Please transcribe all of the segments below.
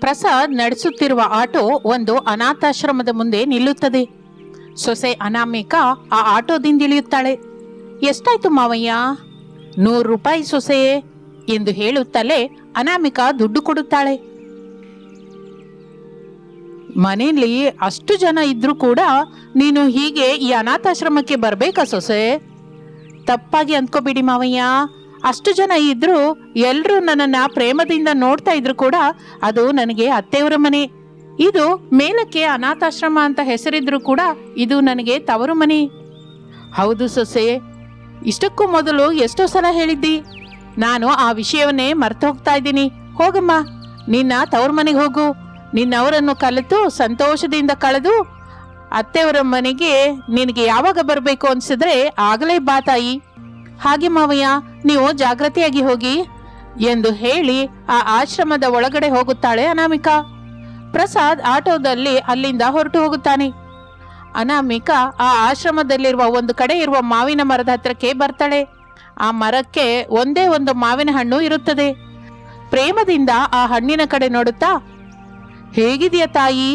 ಪ್ರಸಾದ್ ನಡೆಸುತ್ತಿರುವ ಆಟೋ ಒಂದು ಅನಾಥಾಶ್ರಮದ ಮುಂದೆ ನಿಲ್ಲುತ್ತದೆ. ಸೊಸೆ ಅನಾಮಿಕಾ ಆ ಆಟೋದಿಂದ ಇಳಿಯುತ್ತಾಳೆ ಎಷ್ಟಾಯ್ತು ಮಾವಯ್ಯ? ನೂರು ರೂಪಾಯಿ ಸೊಸೆಯೇ ಎಂದು ಹೇಳುತ್ತಲೇ ಅನಾಮಿಕಾ ದುಡ್ಡು ಕೊಡುತ್ತಾಳೆ. ಮನೆಯಲ್ಲಿ ಅಷ್ಟು ಜನ ಇದ್ರೂ ಕೂಡ ನೀನು ಹೀಗೆ ಈ ಅನಾಥಾಶ್ರಮಕ್ಕೆ ಬರಬೇಕಾ ಸೊಸೆ? ತಪ್ಪಾಗಿ ಅಂದ್ಕೋಬೇಡಿ ಮಾವಯ್ಯ. ಅಷ್ಟು ಜನ ಇದ್ರು ಎಲ್ಲರೂ ನನ್ನನ್ನ ಪ್ರೇಮದಿಂದ ನೋಡ್ತಾ ಇದ್ರು ಕೂಡ ಅದು ನನಗೆ ಅತ್ತೆಯವರ ಮನೆ. ಇದು ಮೇಲಕ್ಕೆ ಅನಾಥಾಶ್ರಮ ಅಂತ ಹೆಸರಿದ್ರು ಕೂಡ ಇದು ನನಗೆ ತವರು ಮನೆ. ಹೌದು ಸೊಸೆ, ಇಷ್ಟಕ್ಕೂ ಮೊದಲು ಎಷ್ಟೋ ಸಲ ಹೇಳಿದ್ದಿ. ನಾನು ಆ ವಿಷಯವನ್ನೇ ಮರ್ತು ಹೋಗ್ತಾ ಇದ್ದೀನಿ. ಹೋಗಮ್ಮ, ನಿನ್ನ ತವ್ರ ಮನೆಗೆ ಹೋಗು. ನಿನ್ನವರನ್ನು ಕಲಿತು ಸಂತೋಷದಿಂದ ಕಳೆದು ಅತ್ತೆಯವರ ಮನೆಗೆ ನಿನಗೆ ಯಾವಾಗ ಬರಬೇಕು ಅನ್ಸಿದ್ರೆ ಆಗಲೇ ಬಾ ತಾಯಿ. ಹಾಗೆ ಮಾವಯ್ಯ, ನೀವು ಜಾಗ್ರತೆಯಾಗಿ ಹೋಗಿ ಎಂದು ಹೇಳಿ ಆ ಆಶ್ರಮದ ಒಳಗಡೆ ಹೋಗುತ್ತಾಳೆ ಅನಾಮಿಕಾ. ಪ್ರಸಾದ್ ಆಟೋದಲ್ಲಿ ಅಲ್ಲಿಂದ ಹೊರಟು ಹೋಗುತ್ತಾನೆ. ಅನಾಮಿಕಾ ಆ ಆಶ್ರಮದಲ್ಲಿರುವ ಒಂದು ಕಡೆ ಇರುವ ಮಾವಿನ ಮರದ ಹತ್ರಕ್ಕೆ ಬರ್ತಾಳೆ. ಆ ಮರಕ್ಕೆ ಒಂದೇ ಒಂದು ಮಾವಿನ ಹಣ್ಣು ಇರುತ್ತದೆ. ಪ್ರೇಮದಿಂದ ಆ ಹಣ್ಣಿನ ಕಡೆ ನೋಡುತ್ತಾ, ಹೇಗಿದೆಯಾ ತಾಯಿ?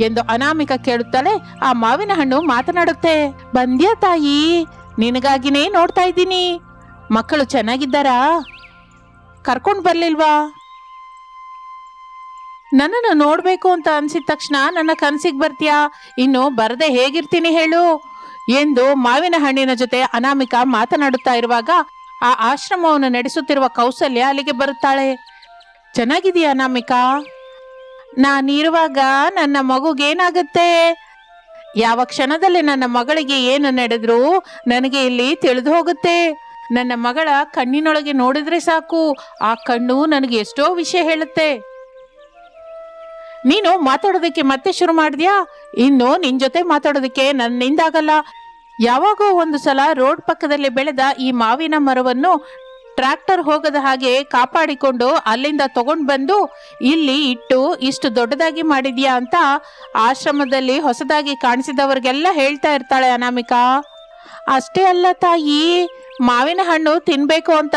ಎಂದು ಅನಾಮಿಕ ಕೇಳುತ್ತಾಳೆ ಆ ಮಾವಿನ ಹಣ್ಣು ಮಾತನಾಡುತ್ತೆ. ಬಂದ್ಯಾ ತಾಯಿ? ನಿನಗಾಗಿನೇ ನೋಡ್ತಾ ಇದ್ದೀನಿ. ಮಕ್ಕಳು ಚೆನ್ನಾಗಿದ್ದಾರಾ? ಕರ್ಕೊಂಡು ಬರ್ಲಿಲ್ವಾ? ನನ್ನನ್ನು ನೋಡಬೇಕು ಅಂತ ಅನ್ಸಿದ ತಕ್ಷಣ ನನ್ನ ಕನಸಿಗೆ ಬರ್ತೀಯಾ? ಇನ್ನು ಬರದೆ ಹೇಗಿರ್ತೀನಿ ಹೇಳು? ಎಂದು ಮಾವಿನ ಹಣ್ಣಿನ ಜೊತೆ ಅನಾಮಿಕ ಮಾತನಾಡುತ್ತಾ ಇರುವಾಗ ಆ ಆಶ್ರಮವನ್ನು ನಡೆಸುತ್ತಿರುವ ಕೌಸಲ್ಯ ಅಲ್ಲಿಗೆ ಬರುತ್ತಾಳೆ. ಚೆನ್ನಾಗಿದೆಯಾ ಅನಾಮಿಕಾ? ನಾನಿರುವಾಗ ನನ್ನ ಮಗುಗೇನಾಗುತ್ತೆ? ಯಾವ ಕ್ಷಣದಲ್ಲಿ ನನ್ನ ಮಗಳಿಗೆ ಏನು ನಡೆದ್ರು ನನಗೆ ಇಲ್ಲಿ ತಿಳಿದು ಹೋಗುತ್ತೆ. ನನ್ನ ಮಗಳ ಕಣ್ಣಿನೊಳಗೆ ನೋಡಿದ್ರೆ ಸಾಕು. ಆ ಕಣ್ಣು ನನಗೆ ಎಷ್ಟೋ ವಿಷಯ ಹೇಳುತ್ತೆ. ನೀನು ಮಾತಾಡೋದಕ್ಕೆ ಮತ್ತೆ ಶುರು ಮಾಡಿದ್ಯಾ? ಇನ್ನು ನಿನ್ ಜೊತೆ ಮಾತಾಡೋದಕ್ಕೆ ನನ್ನಿಂದಾಗಲ್ಲ. ಯಾವಾಗೋ ಒಂದು ಸಲ ರೋಡ್ ಪಕ್ಕದಲ್ಲಿ ಬೆಳೆದ ಈ ಮಾವಿನ ಮರವನ್ನು ಟ್ರ್ಯಾಕ್ಟರ್ ಹೋಗದ ಹಾಗೆ ಕಾಪಾಡಿಕೊಂಡು ಅಲ್ಲಿಂದ ತಗೊಂಡು ಬಂದು, ಇಲ್ಲಿ ಇಟ್ಟು ಇಷ್ಟು ದೊಡ್ಡದಾಗಿ ಮಾಡಿದ್ಯಾ ಅಂತ ಆಶ್ರಮದಲ್ಲಿ ಹೊಸದಾಗಿ ಕಾಣಿಸಿದವ್ರಿಗೆಲ್ಲ ಹೇಳ್ತಾ ಇರ್ತಾಳೆ ಅನಾಮಿಕಾ. ಅಷ್ಟೇ ಅಲ್ಲ ತಾಯಿ, ಮಾವಿನ ಹಣ್ಣು ತಿನ್ಬೇಕು ಅಂತ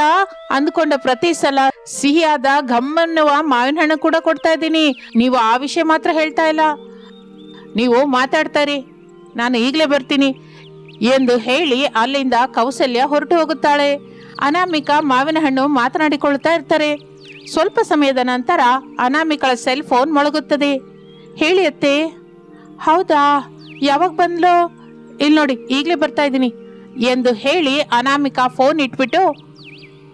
ಅಂದ್ಕೊಂಡ ಪ್ರತಿ ಸಲ ಸಿಹಿಯಾದ ಗಮ್ಮನ್ನುವ ಮಾವಿನ ಹಣ್ಣು ಕೂಡ ಕೊಡ್ತಾ ಇದ್ದೀನಿ. ನೀವು ಆ ವಿಷಯ ಮಾತ್ರ ಹೇಳ್ತಾ ಇಲ್ಲ. ನೀವು ಮಾತಾಡ್ತಾರಿ. ನಾನು ಈಗಲೇ ಬರ್ತೀನಿ. ಎಂದು ಹೇಳಿ ಅಲ್ಲಿಂದ ಕೌಸಲ್ಯ ಹೊರಟು ಹೋಗುತ್ತಾಳೆ. ಅನಾಮಿಕಾ ಮಾವಿನ ಹಣ್ಣು ಮಾತನಾಡಿಕೊಳ್ತಾ ಇರ್ತಾರೆ. ಸ್ವಲ್ಪ ಸಮಯದ ನಂತರ ಅನಾಮಿಕಳ ಸೆಲ್ ಫೋನ್ ಮೊಳಗುತ್ತದೆ. ಹೇಳಿ ಅತ್ತೆ ಹೌದಾ, ಯಾವಾಗ ಬಂದ್ಲು? ಇಲ್ಲಿ ನೋಡಿ, ಈಗಲೇ ಬರ್ತಾ ಇದ್ದೀನಿ. ಎಂದು ಹೇಳಿ ಅನಾಮಿಕಾ ಫೋನ್ ಇಟ್ಬಿಟ್ಟು,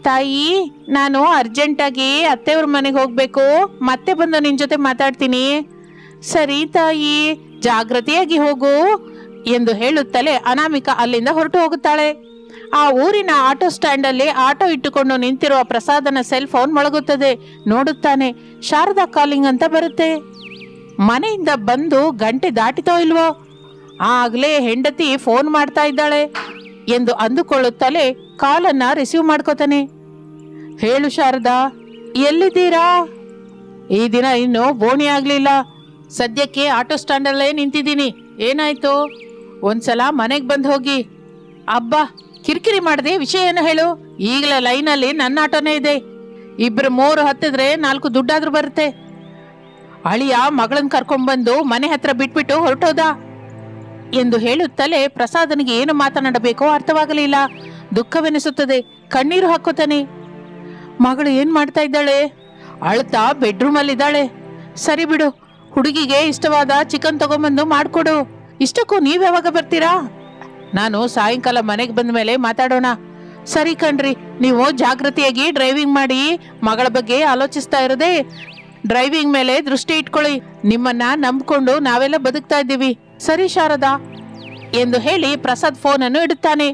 ತಾಯಿ, ನಾನು ಅರ್ಜೆಂಟಾಗಿ ಅತ್ತೆಯವ್ರ ಮನೆಗೆ ಹೋಗಬೇಕು. ಮತ್ತೆ ಬಂದು ನಿನ್ನ ಜೊತೆ ಮಾತಾಡ್ತೀನಿ. ಸರಿ ತಾಯಿ, ಜಾಗ್ರತೆಯಾಗಿ ಹೋಗು. ಎಂದು ಹೇಳುತ್ತಲೇ ಅನಾಮಿಕಾ ಅಲ್ಲಿಂದ ಹೊರಟು ಹೋಗುತ್ತಾಳೆ. ಆ ಊರಿನ ಆಟೋ ಸ್ಟ್ಯಾಂಡ್ ಅಲ್ಲಿ ಆಟೋ ಇಟ್ಟುಕೊಂಡು ನಿಂತಿರುವ ಪ್ರಸಾದನ ಸೆಲ್ ಫೋನ್ ಮೊಳಗುತ್ತದೆ. ನೋಡುತ್ತಾನೆ, ಶಾರದಾ ಕಾಲಿಂಗ್ ಅಂತ ಬರುತ್ತೆ. ಮನೆಯಿಂದ ಬಂದು ಗಂಟೆ ದಾಟಿತೋ ಇಲ್ವೋ? ಆಗ್ಲೇ ಹೆಂಡತಿ ಫೋನ್ ಮಾಡ್ತಾ ಇದ್ದಾಳೆ, ಎಂದು ಅಂದುಕೊಳ್ಳುತ್ತಲೇ ಕಾಲನ್ನ ರಿಸೀವ್ ಮಾಡ್ಕೋತಾನೆ. ಹೇಳು ಶಾರದಾ, ಎಲ್ಲಿದ್ದೀರಾ? ಈ ದಿನ ಇನ್ನು ಬೋಣಿ ಆಗಲಿಲ್ಲ. ಸದ್ಯಕ್ಕೆ ಆಟೋ ಸ್ಟ್ಯಾಂಡಲ್ಲೇ ನಿಂತಿದ್ದೀನಿ. ಏನಾಯ್ತು? ಒಂದ್ಸಲ ಮನೆಗೆ ಬಂದು ಹೋಗಿ. ಅಬ್ಬಾ ಕಿರಿಕಿರಿ ಮಾಡದೆ ವಿಷಯ ಏನು ಹೇಳು? ಈಗಲೇ ಲೈನಲ್ಲಿ ನನ್ನ ಆಟೋನೇ ಇದೆ. ಇಬ್ರು ಮೂರು ಹತ್ತಿದ್ರೆ ನಾಲ್ಕು ದುಡ್ಡಾದ್ರೂ ಬರುತ್ತೆ. ಅಳಿಯ ಮಗಳನ್ನ ಕರ್ಕೊಂಡ್ಬಂದು ಮನೆ ಹತ್ರ ಬಿಟ್ಬಿಟ್ಟು ಹೊರಟೋದ. ಎಂದು ಹೇಳುತ್ತಲೇ ಪ್ರಸಾದನಿಗೆ ಏನು ಮಾತನಾಡಬೇಕೋ ಅರ್ಥವಾಗಲಿಲ್ಲ. ದುಃಖವೆನಿಸುತ್ತದೆ. ಕಣ್ಣೀರು ಹಾಕೋತಾನೆ ಮಗಳು ಏನ್ ಮಾಡ್ತಾ ಇದ್ದಾಳೆ? ಅಳ್ತಾ ಬೆಡ್ರೂಮ್ ಅಲ್ಲಿ ಇದ್ದಾಳೆ. ಸರಿ ಬಿಡು. ಹುಡುಗಿಗೆ ಇಷ್ಟವಾದ ಚಿಕನ್ ತಗೊಂಬಂದು ಮಾಡಿಕೊಡು. ಇಷ್ಟಕ್ಕೂ ನೀವ್ ಯಾವಾಗ ಬರ್ತೀರಾ? ನಾನು ಸಾಯಂಕಾಲ ಮನೆಗೆ ಬಂದ ಮೇಲೆ ಮಾತಾಡೋಣ. ಸರಿ ಕಣ್ರಿ, ನೀವು ಜಾಗೃತಿಯಾಗಿ ಡ್ರೈವಿಂಗ್ ಮಾಡಿ ಮಗಳ ಬಗ್ಗೆ ಆಲೋಚಿಸ್ತಾ ಇರದೆ ಡ್ರೈವಿಂಗ್ ಮೇಲೆ ದೃಷ್ಟಿ ಇಟ್ಕೊಳ್ಳಿ. ನಿಮ್ಮನ್ನ ನಂಬ್ಕೊಂಡು ನಾವೆಲ್ಲ ಬದುಕ್ತಾ ಇದ್ದೀವಿ. ಸರಿ ಶಾರದಾ? ಎಂದು ಹೇಳಿ ಪ್ರಸಾದ್ ಫೋನ್ ಅನ್ನು ಇಡುತ್ತಾನೆ.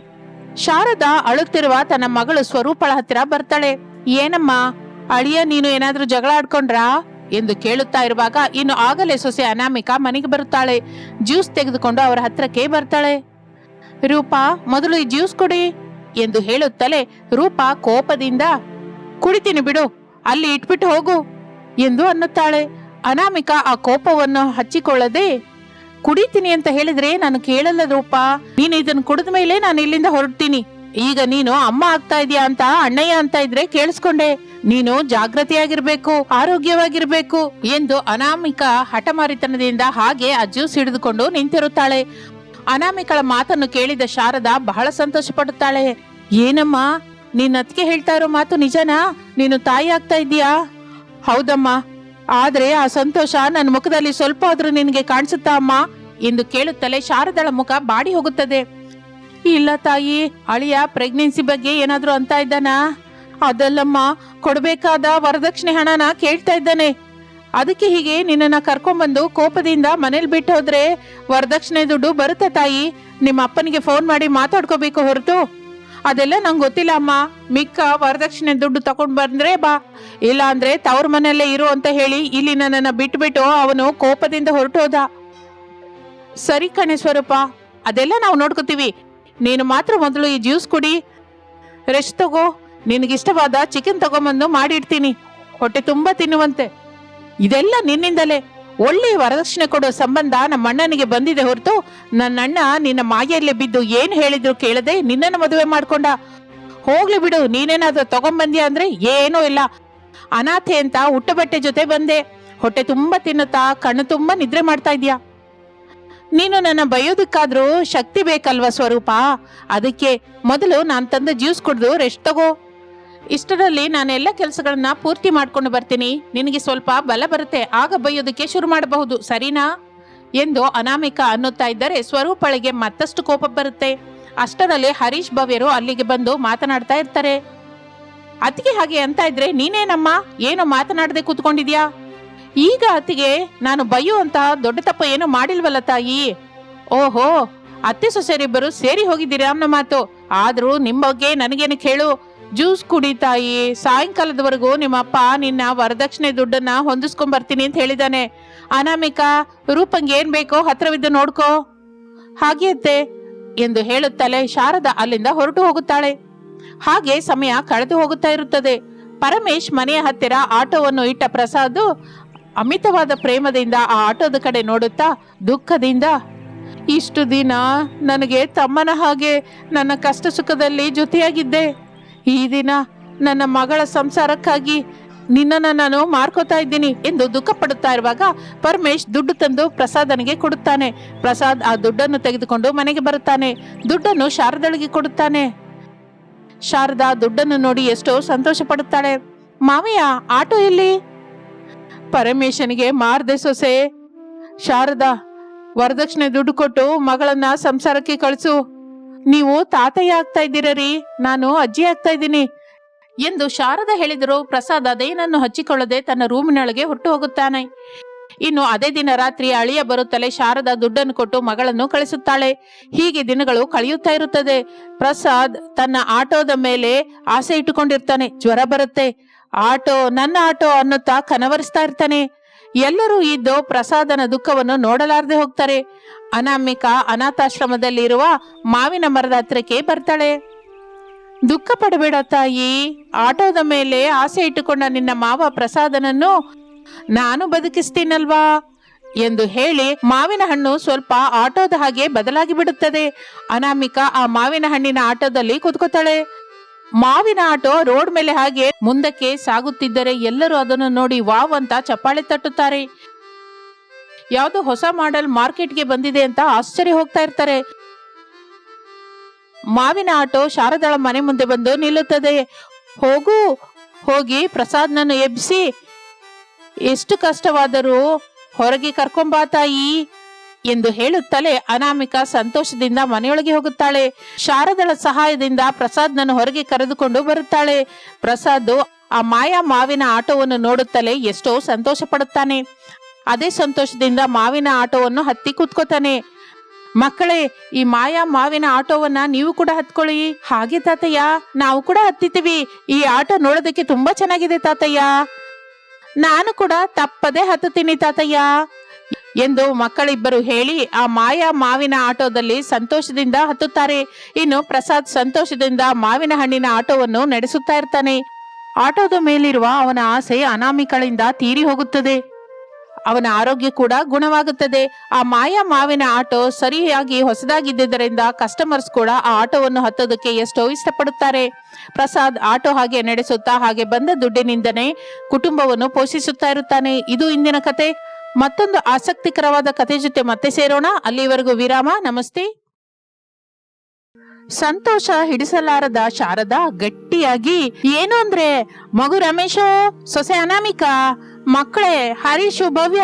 ಶಾರದಾ ಅಳುತ್ತಿರುವ ತನ್ನ ಮಗಳು ಸ್ವರೂಪಳ ಹತ್ತಿರ ಬರ್ತಾಳೆ. ಏನಮ್ಮ, ಅಳಿಯ ನೀನು ಏನಾದ್ರೂ ಜಗಳ ಆಡ್ಕೊಂಡ್ರಾ? ಎಂದು ಕೇಳುತ್ತಾ ಇರುವಾಗ ಇನ್ನು ಆಗಲೇ ಸೊಸೆ ಅನಾಮಿಕಾ ಮನೆಗೆ ಬರುತ್ತಾಳೆ. ಜ್ಯೂಸ್ ತೆಗೆದುಕೊಂಡು ಅವರ ಹತ್ರಕ್ಕೆ ಬರ್ತಾಳೆ. ರೂಪಾ, ಮೊದಲು ಈ ಜ್ಯೂಸ್ ಕೊಡಿ ಎಂದು ಹೇಳುತ್ತಲೇ ರೂಪಾ ಕೋಪದಿಂದ, ಕುಡಿತೀನಿ ಬಿಡು, ಅಲ್ಲಿ ಇಟ್ಬಿಟ್ಟು ಹೋಗು ಎಂದು ಅನ್ನುತ್ತಾಳೆ. ಅನಾಮಿಕಾ ಆ ಕೋಪವನ್ನು ಹಚ್ಚಿಕೊಳ್ಳದೆ, ಕುಡಿತೀನಿ ಅಂತ ಹೇಳಿದ್ರೆ ನಾನು ಕೇಳಲ್ಲ ರೂಪಾ, ನೀನು ಇದನ್ನು ಕುಡಿದ ಮೇಲೆ ನಾನು ಇಲ್ಲಿಂದ ಹೊರಡ್ತೀನಿ. ಈಗ ನೀನು ಅಮ್ಮ ಆಗ್ತಾ ಇದೀಯಾ ಅಂತ, ಅಣ್ಣಯ್ಯ ಅಂತ ಇದ್ರೆ ಕೇಳಿಸ್ಕೊಂಡೆ. ನೀನು ಜಾಗೃತಿಯಾಗಿರ್ಬೇಕು ಆರೋಗ್ಯವಾಗಿರ್ಬೇಕು ಎಂದು ಅನಾಮಿಕ ಹಠಮಾರಿತನದಿಂದ ಹಾಗೆ ಆ ಜ್ಯೂಸ್ ಹಿಡಿದುಕೊಂಡು ನಿಂತಿರುತ್ತಾಳೆ. ಅನಾಮಿಕಳ ಮಾತನ್ನು ಕೇಳಿದ ಶಾರದಾ ಬಹಳ ಸಂತೋಷ ಪಡುತ್ತಾಳೆ ಏನಮ್ಮ ನಿನ್ನ ಅತ್ತಿಗೆ ಹೇಳ್ತಾ ಇರೋ ಮಾತು ನಿಜನಾ? ನೀನು ತಾಯಿ ಆಗ್ತಾ ಇದೀಯಾ ಹೌದಮ್ಮ, ಆದ್ರೆ ಆ ಸಂತೋಷ ನನ್ನ ಮುಖದಲ್ಲಿ ಸ್ವಲ್ಪ ಆದ್ರೂ ನಿನಗೆ ಕಾಣಿಸುತ್ತಾ ಅಮ್ಮ? ಎಂದು ಕೇಳುತ್ತಲೇ ಶಾರದಳ ಮುಖ ಬಾಡಿ ಹೋಗುತ್ತದೆ. ಇಲ್ಲ ತಾಯಿ, ಅಳಿಯ ಪ್ರೆಗ್ನೆನ್ಸಿ ಬಗ್ಗೆ ಏನಾದ್ರೂ ಅಂತ ಇದ್ದಾನಾ? ಅದಲ್ಲಮ್ಮ, ಕೊಡಬೇಕಾದ ವರದಕ್ಷಿಣೆ ಹಣನ ಕೇಳ್ತಾ ಇದ್ದಾನೆ. ಅದಕ್ಕೆ ಹೀಗೆ ನಿನ್ನನ್ನ ಕರ್ಕೊಂಡ್ಬಂದು ಕೋಪದಿಂದ ಮನೇಲಿ ಬಿಟ್ಟು ಹೋದ್ರೆ ವರದಕ್ಷಿಣೆ ದುಡ್ಡು ಬರುತ್ತೆ ತಾಯಿ. ನಿಮ್ಮ ಅಪ್ಪನಿಗೆ ಫೋನ್ ಮಾಡಿ ಮಾತಾಡ್ಕೋಬೇಕು ಹೊರತು. ಅದೆಲ್ಲ ನಂಗೆ ಗೊತ್ತಿಲ್ಲ ಅಮ್ಮ. ಮಿಕ್ಕ ವರದಕ್ಷಿಣೆ ದುಡ್ಡು ತಗೊಂಡು ಬಂದ್ರೆ ಬಾ. ಇಲ್ಲ ಅಂದ್ರೆ ತವ್ರ ಮನೆಯಲ್ಲೇ ಇರು ಅಂತ ಹೇಳಿ ಇಲ್ಲಿ ನನ್ನನ್ನ ಬಿಟ್ಬಿಟ್ಟು ಅವನು ಕೋಪದಿಂದ ಹೊರಟೋದ. ಸರಿ ಕಣೆ ಸ್ವರೂಪ. ಅದೆಲ್ಲ ನಾವು ನೋಡ್ಕೋತೀವಿ. ನೀನು ಮಾತ್ರ ಮೊದಲು ಈ ಜ್ಯೂಸ್ ಕುಡಿ. ರೆಸ್ಟ್ ತಗೋ. ನಿನಗಿಷ್ಟವಾದ ಚಿಕನ್ ತಗೊಂಬಂದು ಮಾಡಿಡ್ತೀನಿ ಹೊಟ್ಟೆ ತುಂಬಾ ತಿನ್ನುವಂತೆ. ಇದೆಲ್ಲ ನಿನ್ನಿಂದಲೇ. ಒಳ್ಳೆ ವರದಕ್ಷಿಣೆ ಕೊಡೋ ಸಂಬಂಧ ನಮ್ಮ ಅಣ್ಣನಿಗೆ ಬಂದಿದೆ ಹೊರತು ನನ್ನ ಅಣ್ಣ ನಿನ್ನ ಮಾಯೆಯಲ್ಲೇ ಬಿದ್ದು ಏನ್ ಹೇಳಿದ್ರು ಕೇಳದೆ ನಿನ್ನನ್ನು ಮದುವೆ ಮಾಡ್ಕೊಂಡ. ಹೋಗ್ಲಿ ಬಿಡು, ನೀನೇನಾದ್ರೂ ತಗೊಂಡ್ಬಂದ್ಯಾ ಅಂದ್ರೆ ಏನೂ ಇಲ್ಲ. ಅನಾಥೆ ಅಂತ ಉಟ್ಟ ಬಟ್ಟೆ ಜೊತೆ ಬಂದೆ. ಹೊಟ್ಟೆ ತುಂಬಾ ತಿನ್ನುತ್ತಾ, ಕಣ್ಣು ತುಂಬಾ ನಿದ್ರೆ ಮಾಡ್ತಾ ಇದ್ಯಾ? ನೀನು ನನ್ನ ಬೈಯೋದಕ್ಕಾದ್ರೂ ಶಕ್ತಿ ಬೇಕಲ್ವಾ ಸ್ವರೂಪ? ಅದಕ್ಕೆ ಮೊದಲು ನಾನು ತಂದ ಜ್ಯೂಸ್ ಕುಡ್ದು ರೆಸ್ಟ್ ತಗೋ. ಇಷ್ಟರಲ್ಲಿ ನಾನೆಲ್ಲ ಕೆಲಸಗಳನ್ನ ಪೂರ್ತಿ ಮಾಡ್ಕೊಂಡು ಬರ್ತೀನಿ. ನಿನಗೆ ಸ್ವಲ್ಪ ಬಲ ಬರುತ್ತೆ. ಆಗ ಬೈಯೋದಕ್ಕೆ ಶುರು ಮಾಡಬಹುದು. ಸರಿನಾ? ಎಂದು ಅನಾಮಿಕ ಅನ್ನುತ್ತಾ ಇದ್ದರೆ ಸ್ವರೂಪಳಿಗೆ ಮತ್ತಷ್ಟು ಕೋಪ ಬರುತ್ತೆ. ಅಷ್ಟರಲ್ಲಿ ಹರೀಶ್ ಭವ್ಯರು ಅಲ್ಲಿಗೆ ಬಂದು ಮಾತನಾಡ್ತಾ ಇರ್ತಾರೆ. ಅತಿಗೆ ಹಾಗೆ ಅಂತ ಇದ್ರೆ ನೀನೇನಮ್ಮ? ಏನು ಮಾತನಾಡದೆ ಕೂತ್ಕೊಂಡಿದ್ಯಾ? ಈಗ ಅತಿಗೆ ನಾನು ಬೈಯುವಂತಹ ದೊಡ್ಡ ತಪ್ಪು ಏನು ಮಾಡಿಲ್ವಲ್ಲ ತಾಯಿ? ಓಹೋ, ಅತ್ತೆ ಸೊಸೆರಿಬ್ಬರು ಸೇರಿ ಹೋಗಿದ್ದೀರಾ ಅನ್ನೋ ಮಾತು. ಆದ್ರೂ ನಿಮ್ಮ ಬಗ್ಗೆ ನನಗೇನು ಕೇಳು. ಜ್ಯೂಸ್ ಕುಡಿ ತಾಯಿ, ಸಾಯಂಕಾಲದವರೆಗೂ ನಿಮ್ಮಪ್ಪ ನಿನ್ನ ವರದಕ್ಷಿಣೆ ದುಡ್ಡನ್ನ ಹೊಂದಿಸ್ಕೊಂಡ್ ಬರ್ತೀನಿ ಅಂತ ಹೇಳಿದಾನೆ. ಅನಾಮಿಕಾ, ರೂಪಂಗೆ ಏನ್ ಬೇಕೋ ಹತ್ರವಿದ್ದು ನೋಡ್ಕೋ. ಹಾಗೆ ಅತ್ತೆ ಎಂದು ಹೇಳುತ್ತಲೇ ಶಾರದಾ ಅಲ್ಲಿಂದ ಹೊರಟು ಹೋಗುತ್ತಾಳೆ. ಹಾಗೆ ಸಮಯ ಕಳೆದು ಹೋಗುತ್ತಾ ಇರುತ್ತದೆ. ಪರಮೇಶ್ ಮನೆಯ ಹತ್ತಿರ ಆಟೋವನ್ನು ಇಟ್ಟ ಪ್ರಸಾದ್ ಅಮಿತವಾದ ಪ್ರೇಮದಿಂದ ಆ ಆಟೋದ ಕಡೆ ನೋಡುತ್ತಾ ದುಃಖದಿಂದ, ಇಷ್ಟು ದಿನ ನನಗೆ ತಮ್ಮನ ಹಾಗೆ ನನ್ನ ಕಷ್ಟ ಸುಖದಲ್ಲಿ ಜೊತೆಯಾಗಿದ್ದೆ ಈ ದಿನ ನನ್ನ ಮಗಳ ಸಂಸಾರಕ್ಕಾಗಿ ನಿನ್ನನ್ನು ನಾನು ಮಾರ್ಕೋತಾ ಇದ್ದೀನಿ ಎಂದು ದುಃಖ ಪಡುತ್ತಾ ಇರುವಾಗ ಪರಮೇಶ್ ದುಡ್ಡು ತಂದು ಪ್ರಸಾದನಿಗೆ ಕೊಡುತ್ತಾನೆ. ಪ್ರಸಾದ್ ಆ ದುಡ್ಡನ್ನು ತೆಗೆದುಕೊಂಡು ಮನೆಗೆ ಬರುತ್ತಾನೆ. ದುಡ್ಡನ್ನು ಶಾರದಳಿಗೆ ಕೊಡುತ್ತಾನೆ. ಶಾರದಾ ದುಡ್ಡನ್ನು ನೋಡಿ ಎಷ್ಟೋ ಸಂತೋಷ ಪಡುತ್ತಾಳೆ ಮಾವಯ್ಯ ಆಟೋ ಇಲ್ಲಿ ಪರಮೇಶನಿಗೆ ಮಾರ್ದೆ ಸೊಸೆ. ಶಾರದಾ, ವರದಕ್ಷಿಣೆ ದುಡ್ಡು ಕೊಟ್ಟು ಮಗಳನ್ನ ಸಂಸಾರಕ್ಕೆ ಕಳಿಸು. ನೀವು ತಾತಯ್ಯ ಆಗ್ತಾ ಇದ್ದೀರರಿ? ನಾನು ಅಜ್ಜಿ ಆಗ್ತಾ ಇದ್ದೀನಿ. ಎಂದು ಶಾರದ ಹೇಳಿದರು ಪ್ರಸಾದ್ ಅದೇನನ್ನು ಹಚ್ಚಿಕೊಳ್ಳದೆ ತನ್ನ ರೂಮಿನೊಳಗೆ ಹೊರಟು ಹೋಗುತ್ತಾನೆ ಇನ್ನು ಅದೇ ದಿನ ರಾತ್ರಿ ಅಳಿಯ ಬರುತ್ತಲೇ ಶಾರದಾ ದುಡ್ಡನ್ನು ಕೊಟ್ಟು ಮಗಳನ್ನು ಕಳಿಸುತ್ತಾಳೆ. ಹೀಗೆ ದಿನಗಳು ಕಳೆಯುತ್ತಾ ಇರುತ್ತದೆ. ಪ್ರಸಾದ್ ತನ್ನ ಆಟೋದ ಮೇಲೆ ಆಸೆ ಇಟ್ಟುಕೊಂಡಿರ್ತಾನೆ. ಜ್ವರ ಬರುತ್ತೆ. ಆಟೋ, ನನ್ನ ಆಟೋ ಅನ್ನುತ್ತಾ ಕನವರಿಸ್ತಾ ಇರ್ತಾನೆ. ಎಲ್ಲರೂ ಇದ್ದು ಪ್ರಸಾದನ ದುಃಖವನ್ನು ನೋಡಲಾರದೆ ಹೋಗ್ತಾರೆ. ಅನಾಮಿಕ ಅನಾಥಾಶ್ರಮದಲ್ಲಿರುವ ಮಾವಿನ ಮರದ ಹತ್ರಕ್ಕೆ ಬರ್ತಾಳೆ. ದುಃಖ ಪಡಬೇಡ ತಾಯಿ, ಆಟೋದ ಮೇಲೆ ಆಸೆ ಇಟ್ಟುಕೊಂಡ ನಿನ್ನ ಮಾವ ಪ್ರಸಾದನನ್ನು ನಾನು ಬದುಕಿಸ್ತೀನಲ್ವಾ? ಎಂದು ಹೇಳಿ ಮಾವಿನ ಹಣ್ಣು ಸ್ವಲ್ಪ ಆಟೋದ ಹಾಗೆ ಬದಲಾಗಿ ಬಿಡುತ್ತದೆ. ಅನಾಮಿಕ ಆ ಮಾವಿನ ಹಣ್ಣಿನ ಆಟೋದಲ್ಲಿ ಕೂತ್ಕೋತಾಳೆ. ಮಾವಿನ ಆಟೋ ರೋಡ್ ಮೇಲೆ ಹಾಗೆ ಮುಂದಕ್ಕೆ ಸಾಗುತ್ತಿದ್ದರೆ ಎಲ್ಲರೂ ಅದನ್ನು ನೋಡಿ ವಾವ್ ಅಂತ ಚಪ್ಪಾಳೆ ತಟ್ಟುತ್ತಾರೆ. ಯಾವುದು ಹೊಸ ಮಾಡೆಲ್ ಮಾರ್ಕೆಟ್ಗೆ ಬಂದಿದೆ ಅಂತ ಆಶ್ಚರ್ಯ ಹೋಗ್ತಾ ಇರ್ತಾರೆ. ಮಾವಿನ ಆಟೋ ಶಾರದಾಳ ಮನೆ ಮುಂದೆ ಬಂದು ನಿಲ್ಲುತ್ತದೆ. ಹೋಗು, ಹೋಗಿ ಪ್ರಸಾದ್ನನ್ನು ಎಬ್ಬಿಸಿ ಎಷ್ಟು ಕಷ್ಟವಾದರೂ ಹೊರಗೆ ಕರ್ಕೊಂಬಾ ತಾಯಿ. ಎಂದು ಹೇಳುತ್ತಲೇ ಅನಾಮಿಕ ಸಂತೋಷದಿಂದ ಮನೆಯೊಳಗೆ ಹೋಗುತ್ತಾಳೆ. ಶಾರದಳ ಸಹಾಯದಿಂದ ಪ್ರಸಾದ್ನನ್ನು ಹೊರಗೆ ಕರೆದುಕೊಂಡು ಬರುತ್ತಾಳೆ. ಪ್ರಸಾದ್ ಆ ಮಾಯಾ ಮಾವಿನ ಆಟೋವನ್ನು ನೋಡುತ್ತಲೇ ಎಷ್ಟೋ ಸಂತೋಷ ಅದೇ ಸಂತೋಷದಿಂದ ಮಾವಿನ ಆಟೋವನ್ನು ಹತ್ತಿ ಕೂತ್ಕೋತಾನೆ. ಮಕ್ಕಳೇ, ಈ ಮಾಯಾ ಮಾವಿನ ಆಟೋವನ್ನ ನೀವು ಕೂಡ ಹತ್ಕೊಳ್ಳಿ. ಹಾಗೆ ತಾತಯ್ಯ, ನಾವು ಕೂಡ ಹತ್ತಿತೀವಿ ಈ ಆಟೋ ನೋಡೋದಕ್ಕೆ ತುಂಬಾ ಚೆನ್ನಾಗಿದೆ ತಾತಯ್ಯ. ನಾನು ಕೂಡ ತಪ್ಪದೆ ಹತ್ತುತ್ತೀನಿ ತಾತಯ್ಯ. ಎಂದು ಮಕ್ಕಳಿಬ್ಬರು ಹೇಳಿ ಆ ಮಾಯಾ ಮಾವಿನ ಆಟೋದಲ್ಲಿ ಸಂತೋಷದಿಂದ ಹತ್ತುತ್ತಾರೆ. ಇನ್ನು ಪ್ರಸಾದ್ ಸಂತೋಷದಿಂದ ಮಾವಿನ ಹಣ್ಣಿನ ಆಟೋವನ್ನು ನಡೆಸುತ್ತಾ ಇರ್ತಾನೆ. ಆಟೋದ ಮೇಲಿರುವ ಅವನ ಆಸೆ ಅನಾಮಿಕಳಿಂದ ತೀರಿ ಹೋಗುತ್ತದೆ. ಅವನ ಆರೋಗ್ಯ ಕೂಡ ಗುಣವಾಗುತ್ತದೆ. ಆ ಮಾಯಾ ಮಾವಿನ ಆಟೋ ಸರಿಯಾಗಿ ಹೊಸದಾಗಿದ್ದರಿಂದ ಕಸ್ಟಮರ್ಸ್ ಕೂಡ ಆ ಆಟೋವನ್ನು ಹತ್ತೋದಕ್ಕೆ ಎಷ್ಟೋ ಇಷ್ಟಪಡುತ್ತಾರೆ. ಪ್ರಸಾದ್ ಆಟೋ ಹಾಗೆ ನಡೆಸುತ್ತಾ ಹಾಗೆ ಬಂದ ದುಡ್ಡಿನಿಂದನೇ ಕುಟುಂಬವನ್ನು ಪೋಷಿಸುತ್ತಾ ಇರುತ್ತಾನೆ. ಇದು ಇಂದಿನ ಕತೆ. ಮತ್ತೊಂದು ಆಸಕ್ತಿಕರವಾದ ಕತೆ ಜೊತೆ ಮತ್ತೆ ಸೇರೋಣ. ಅಲ್ಲಿವರೆಗೂ ವಿರಾಮ. ನಮಸ್ತೆ. ಸಂತೋಷ ಹಿಡಿಸಲಾರದ ಶಾರದ ಗಟ್ಟಿಯಾಗಿ, ಏನು ಅಂದ್ರೆ, ಮಗು ರಮೇಶು, ಸೊಸೆ ಅನಾಮಿಕಾ, ಮಕ್ಕಳೇ, ಹರೀಶು, ಭವ್ಯ,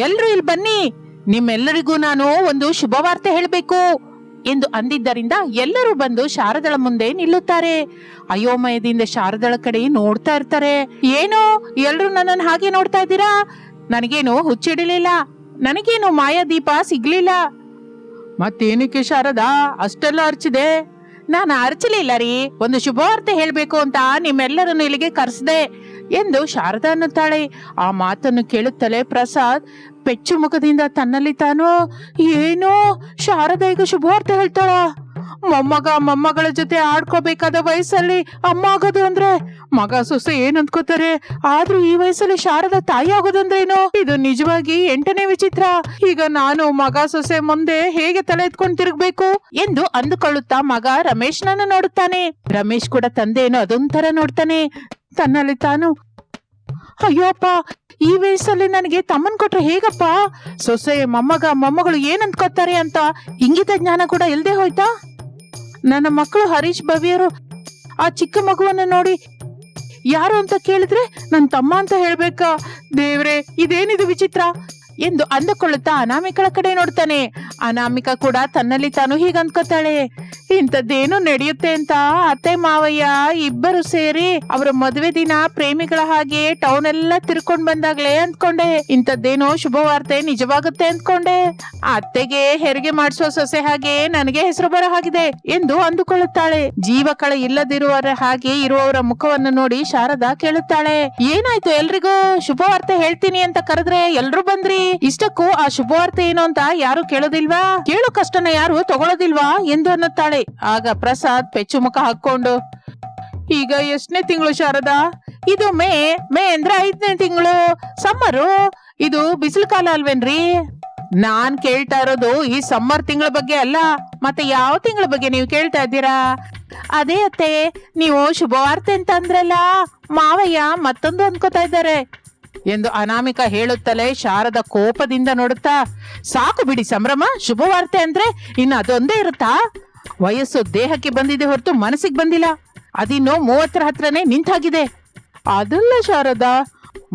ಎಲ್ರು ಇಲ್ಲಿ ಬನ್ನಿ. ನಿಮ್ಮೆಲ್ಲರಿಗೂ ನಾನು ಒಂದು ಶುಭ ವಾರ್ತೆ ಹೇಳಬೇಕು. ಎಂದು ಅಂದಿದ್ದರಿಂದ ಎಲ್ಲರೂ ಬಂದು ಶಾರದಳ ಮುಂದೆ ನಿಲ್ಲುತ್ತಾರೆ. ಅಯೋಮಯದಿಂದ ಶಾರದಳ ಕಡೆ ನೋಡ್ತಾ ಇರ್ತಾರೆ. ಏನು, ಎಲ್ರು ನನ್ನನ್ನು ಹಾಗೆ ನೋಡ್ತಾ ಇದ್ದೀರಾ? ನನಗೇನು ಹುಚ್ಚಿಡಲಿಲ್ಲ, ನನಗೇನು ಮಾಯಾದೀಪ ಸಿಗ್ಲಿಲ್ಲ. ಮತ್ತೇನಕ್ಕೆ ಶಾರದಾ, ಅಷ್ಟೆಲ್ಲ ಅರ್ಚಿದೆ? ನಾನು ಅರ್ಚಲಿಲ್ಲ ರೀ, ಒಂದು ಶುಭವಾರ್ತೆ ಹೇಳಬೇಕು ಅಂತ ನಿಮ್ಮೆಲ್ಲರನ್ನು ಇಲ್ಲಿಗೆ ಕರೆಸಿದೆ ಎಂದು ಶಾರದಾ ಅನ್ನುತ್ತಾಳೆ. ಆ ಮಾತನ್ನು ಕೇಳುತ್ತಲೇ ಪ್ರಸಾದ್ ಪೆಚ್ಚು ಮುಖದಿಂದ ತನ್ನಲ್ಲಿ ತಾನು, ಏನೋ, ಶಾರದಾ ಈಗ ಶುಭವಾರ್ತೆ ಹೇಳ್ತಾಳ? ಮೊಮ್ಮಗ ಮೊಮ್ಮಗಳ ಜೊತೆ ಆಡ್ಕೋಬೇಕಾದ ವಯಸ್ಸಲ್ಲಿ ಅಮ್ಮ ಆಗೋದು ಅಂದ್ರೆ ಮಗ ಸೊಸೆ ಏನ್ ಅಂದ್ಕೋತಾರೆ? ಆದ್ರೂ ಈ ವಯಸ್ಸಲ್ಲಿ ಶಾರದ ತಾಯಿ ಆಗೋದಂದ್ರೇನು ಇದು ನಿಜವಾಗಿ ಎಂಟನೇ ವಿಚಿತ್ರ. ಈಗ ನಾನು ಮಗ ಸೊಸೆ ಮುಂದೆ ಹೇಗೆ ತಲೆ ಎತ್ಕೊಂಡ್ ತಿರುಗ್ಬೇಕು? ಎಂದು ಅಂದುಕೊಳ್ಳುತ್ತಾ ಮಗ ರಮೇಶ್ನನ್ನು ನೋಡುತ್ತಾನೆ. ರಮೇಶ್ ಕೂಡ ತಂದೆಯನ್ನು ಅದೊಂಥರ ನೋಡ್ತಾನೆ. ತನ್ನಲ್ಲಿ ತಾನು ಅಯ್ಯೋಪ್ಪ ಈ ವಯಸ್ಸಲ್ಲಿ ನನಗೆ ತಮ್ಮನ್ ಕೊಟ್ರೆ ಹೇಗಪ್ಪ? ಸೊಸೆ, ಮೊಮ್ಮಗ, ಮೊಮ್ಮಗಳು ಏನ್ ಅಂದ್ಕೋತಾರೆ ಅಂತ ಇಂಗಿತ ಜ್ಞಾನ ಕೂಡ ಇಲ್ದೇ ಹೋಯ್ತಾ? ನನ್ನ ಮಕ್ಕಳು ಹರೀಶ್ ಭವ್ಯರು, ಆ ಚಿಕ್ಕ ಮಗುವನ್ನ ನೋಡಿ ಯಾರು ಅಂತ ಕೇಳಿದ್ರೆ ನನ್ ತಮ್ಮ ಅಂತ ಹೇಳ್ಬೇಕಾ? ದೇವ್ರೆ, ಇದೇನಿದು ವಿಚಿತ್ರ? ಎಂದು ಅಂದುಕೊಳ್ಳುತ್ತಾ ಅನಾಮಿಕಳ ಕಡೆ ನೋಡ್ತಾನೆ ಅನಾಮಿಕ ಕೂಡ ತನ್ನಲ್ಲಿ ತಾನು ಹೀಗ ಅನ್ಕೋತಾಳೆ ಇಂಥದ್ದೇನು ನಡೆಯುತ್ತೆ ಅಂತ ಅತ್ತೆ ಮಾವಯ್ಯ ಇಬ್ಬರು ಸೇರಿ ಅವರ ಮದುವೆ ದಿನ ಪ್ರೇಮಿಗಳ ಹಾಗೆ ಟೌನ್ ಎಲ್ಲ ತಿರ್ಕೊಂಡ್ ಬಂದಾಗ್ಲೇ ಅಂದ್ಕೊಂಡೆ. ಇಂಥದ್ದೇನೋ ಶುಭವಾರ್ತೆ ನಿಜವಾಗುತ್ತೆ ಅಂದ್ಕೊಂಡೆ. ಅತ್ತೆಗೆ ಹೆರಿಗೆ ಮಾಡಿಸುವ ಸೊಸೆ ಹಾಗೆ ನನಗೆ ಹೆಸರು ಬರ ಹಾಗಿದೆ ಎಂದು ಅಂದುಕೊಳ್ಳುತ್ತಾಳೆ. ಜೀವಕಳ ಇಲ್ಲದಿರುವವರ ಹಾಗೆ ಇರುವವರ ಮುಖವನ್ನು ನೋಡಿ ಶಾರದಾ ಕೇಳುತ್ತಾಳೆ. ಏನಾಯ್ತು ಎಲ್ರಿಗೂ? ಶುಭವಾರ್ತೆ ಹೇಳ್ತೀನಿ ಅಂತ ಕರೆದ್ರೆ ಎಲ್ರು ಬಂದ್ರಿ? ಇಷ್ಟಕ್ಕೂ ಆ ಶುಭವಾರ್ತೆ ಏನು ಅಂತ ಯಾರು ಕೇಳೋದಿಲ್ವಾ? ಕೇಳೋ ಕಷ್ಟನ ಯಾರು ತಗೊಳ್ಳೋದಿಲ್ವಾ ಎಂದು ಅನ್ನುತ್ತಾಳೆ. ಆಗ ಪ್ರಸಾದ್ ಪೆಚ್ಚು ಮುಖ ಹಾಕೊಂಡು ಈಗ ಎಷ್ಟನೇ ತಿಂಗಳು ಶಾರದಾ? ಇದು ಮೇ ಮೇ ಅಂದ್ರೆ ಐದನೇ ತಿಂಗಳು. ಸಮ್ಮರು, ಇದು ಬಿಸಿಲು ಕಾಲ ಅಲ್ವೇನ್ರಿ? ನಾನ್ ಕೇಳ್ತಾ ಇರೋದು ಈ ಸಮ್ಮರ್ ತಿಂಗಳ ಬಗ್ಗೆ ಅಲ್ಲ, ಮತ್ತೆ ಯಾವ ತಿಂಗಳ ಬಗ್ಗೆ ನೀವು ಕೇಳ್ತಾ ಇದ್ದೀರಾ? ಅದೇ ಅತ್ತೆ, ನೀವು ಶುಭವಾರ್ತೆ ಅಂತ ಅಂದ್ರಲ್ಲ, ಮಾವಯ್ಯ ಮತ್ತೊಂದು ಅನ್ಕೋತಾ ಇದ್ದಾರೆ. ಎಂದು ಅನಾಮಿಕ ಹೇಳುತ್ತಲೇ ಶಾರದ ಕೋಪದಿಂದ ನೋಡುತ್ತಾ, ಸಾಕು ಬಿಡಿ ಸಂಭ್ರಮ, ಶುಭವಾರ್ತೆ ಅಂದ್ರೆ ಇನ್ನು ಅದೊಂದೇ ಇರುತ್ತಾ? ವಯಸ್ಸು ದೇಹಕ್ಕೆ ಬಂದಿದೆ ಹೊರತು ಮನಸ್ಸಿಗೆ ಬಂದಿಲ್ಲ. ಅದಿನ್ನು ಮೂವತ್ತರ ಹತ್ರನೇ ನಿಂತಾಗಿದೆ. ಅದಲ್ಲ ಶಾರದ,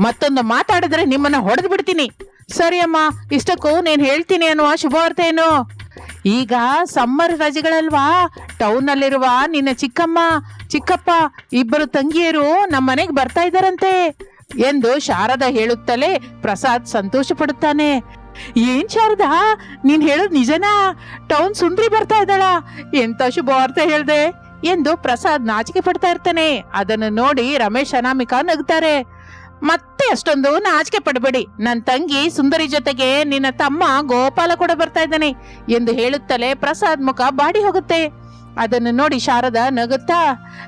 ಮತ್ತೊಂದು ಮಾತಾಡಿದ್ರೆ ನಿಮ್ಮನ್ನ ಹೊಡೆದು ಬಿಡ್ತೀನಿ. ಸರಿ ಅಮ್ಮ, ಇಷ್ಟಕ್ಕೂ నేను ಹೇಳ್ತೀನಿ ಅನ್ನುವ ಶುಭವಾರ್ತೆ ಏನು ಈಗ ಸಮ್ಮರ್ ರಜೆಗಳಲ್ವಾ? ಟೌನ್ ನಲ್ಲಿರುವ ನಿನ್ನ ಚಿಕ್ಕಮ್ಮ, ಚಿಕ್ಕಪ್ಪ, ಇಬ್ಬರು ತಂಗಿಯರು ನಮ್ಮ ಮನೆಗೆ ಬರ್ತಾ ಇದ್ದಾರಂತೆ. ಎಂದು ಶಾರದಾ ಹೇಳುತ್ತಲೇ ಪ್ರಸಾದ್ ಸಂತೋಷ ಪಡುತ್ತಾನೆ ಏನ್ ಶಾರದಾ? ನೀನ್ ಹೇಳೋದ್ ನಿಜನಾ? ಟೌನ್ ಸುಂದ್ರಿ ಬರ್ತಾ ಇದ್ದಾಳ. ಎಂತ ಶುಭವಾರ್ತೆ ಹೇಳ್ದೆ? ಎಂದು ಪ್ರಸಾದ್ ನಾಚಿಕೆ ಪಡ್ತಾ ಇರ್ತಾನೆ. ಅದನ್ನು ನೋಡಿ ರಮೇಶ್ ಅನಾಮಿಕಾ ನಗ್ತಾರೆ. ಮತ್ತೆ ಅಷ್ಟೊಂದು ನಾಚಿಕೆ ಪಡಬೇಡಿ. ನನ್ನ ತಂಗಿ ಸುಂದರಿ ಜೊತೆಗೆ ನಿನ್ನ ತಮ್ಮ ಗೋಪಾಲ ಕೂಡ ಬರ್ತಾ ಇದ್ದಾನೆ ಎಂದು ಹೇಳುತ್ತಲೇ ಪ್ರಸಾದ್ ಮುಖ ಬಾಡಿ ಹೋಗುತ್ತೆ. ಅದನ್ನು ನೋಡಿ ಶಾರದಾ ನಗುತ್ತಾ,